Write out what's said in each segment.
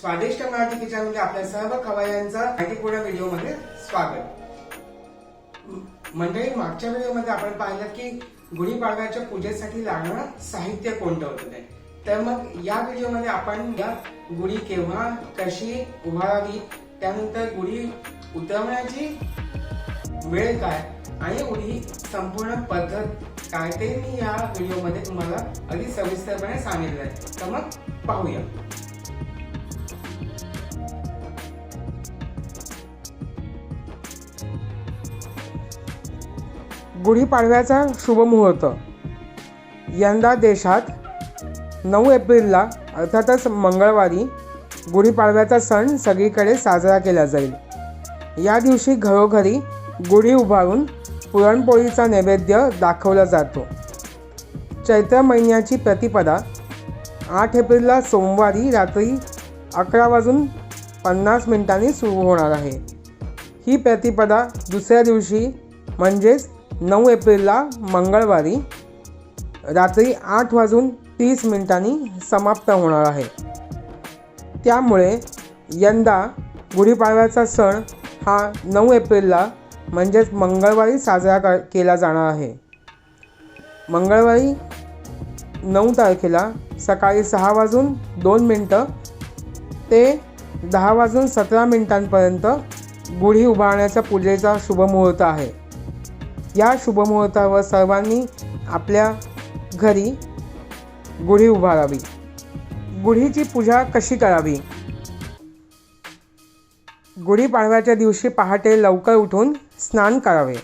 स्वादिष्ट मराठी किचनमध्ये आपल्या सर्व खवय्यांचं माहितीपूर्ण व्हिडिओमध्ये स्वागत. मंडळी मागच्या व्हिडिओमध्ये आपण पाहिलं की गुढीपाडव्याच्या पूजेसाठी लागणारं साहित्य कोणतं होतं ते? तर मग या व्हिडिओमध्ये आपण या गुढी केव्हा कशी उभारावी त्यानंतर गुढी उतरवण्याची वेळ काय आणि गुढी संपूर्ण पद्धत काय ते मी या व्हिडिओमध्ये तुम्हाला अगदी सविस्तरपणे सांगितलं आहे तर मग पाहूया. गुढीपाडव्याचा शुभ मुहूर्त. यंदा देशात नऊ एप्रिलला अर्थातच मंगळवारी गुढीपाडव्याचा सण सगळीकडे साजरा केला जाईल. या दिवशी घरोघरी गुढी उभारून पुरणपोळीचा नैवेद्य दाखवला जातो. चैत्र महिन्याची प्रतिपदा आठ एप्रिलला सोमवारी रात्री अकरा वाजून पन्नास मिनिटांनी सुरू होणार आहे. ही प्रतिपदा दुसऱ्या दिवशी म्हणजेच नऊ एप्रिलला मंगळवारी रात्री आठ वाजून तीस मिनिटांनी समाप्त होणार आहे. त्यामुळे यंदा गुढीपाडव्याचा सण हा नऊ एप्रिलला म्हणजेच मंगळवारी साजरा कर केला जाणार आहे. मंगळवारी नऊ तारखेला सकाळी सहा वाजून दोन मिनटं ते दहा वाजून सतरा मिनिटांपर्यंत गुढी उभारण्याच्या पूजेचा शुभमुहूर्त आहे. या शुभमुहूर्तावर सर्वांनी आपल्या घरी गुढी उभारावी. गुढीची पूजा कशी करावी? गुढीपाडव्याच्या दिवशी पहाटे लवकर उठून स्नान करावे.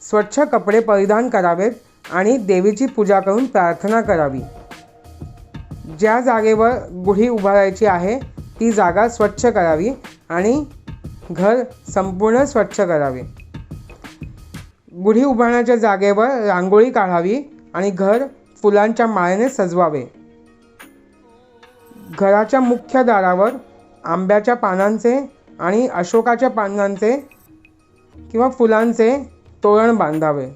स्वच्छ कपडे परिधान करावेत आणि देवीची पूजा करून प्रार्थना करावी. ज्या जागेवर गुढी उभारायची आहे ती जागा स्वच्छ करावी आणि घर संपूर्ण स्वच्छ करावे. गुढी उभारण्याच्या जागेवर रांगोळी काढावी आणि घर फुलांच्या माळेने सजवावे. घराच्या मुख्य दारावर आंब्याच्या पानांचे आणि अशोकाच्या पानांचे किंवा फुलांचे तोरण बांधावे.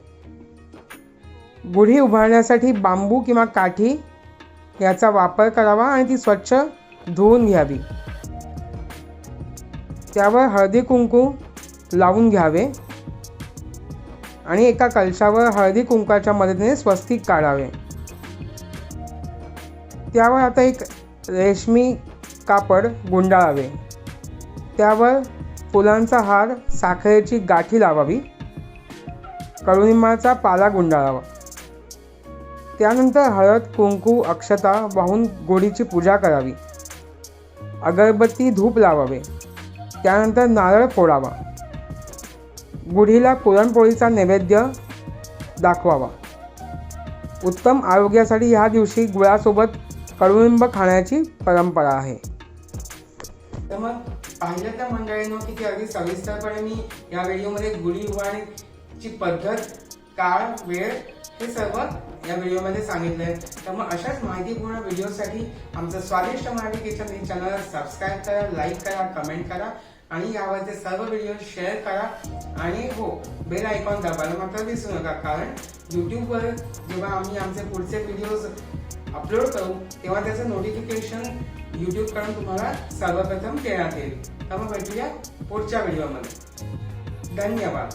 गुढी उभारण्यासाठी बांबू किंवा काठी याचा वापर करावा आणि ती स्वच्छ धुवून घ्यावी. त्यावर हळदी कुंकू लावून घ्यावे. आणि एका कलशावर हळदी कुंकाच्या मदतीने स्वस्तिक काढावे. त्यावर आता एक रेशमी कापड गुंडाळावे. त्यावर फुलांचा हार साखरेची गाठी लावावी. कडुनिंबाचा पाला गुंडाळावा. त्यानंतर हळद कुंकू अक्षता वाहून गोडीची पूजा करावी. अगरबत्ती धूप लावावे. त्यानंतर नारळ फोडावा. गुढीला पुरणपोळीचा नैवेद्य दाखवावा. उत्तम आरोग्यासाठी ह्या दिवशी गुळासोबत कडुलिंब खाण्याची परंपरा आहे. तर मग पाहिलं त्या मंडळीनं की ती अगदी सविस्तरपणे मी या व्हिडिओमध्ये गुढी उभारणीची पद्धत काळ वेळ हे सर्व या व्हिडिओमध्ये सांगितलंय. तर मग अशाच माहितीपूर्ण व्हिडिओसाठी आमचं स्वादिष्ट मराठी किचन हे चॅनल सबस्क्राईब करा लाईक करा कमेंट करा. आणि यावरचे सर्व व्हिडिओ शेअर करा. आणि हो बेल आयकॉन दाबायला मात्र विसरू नका कारण यूट्यूबवर जेव्हा आम्ही आमचे पुढचे व्हिडिओज अपलोड करू तेव्हा त्याचं नोटिफिकेशन यूट्यूबकडून तुम्हाला सर्वप्रथम देण्यात येईल तर मग भेटूया पुढच्या व्हिडिओमध्ये धन्यवाद.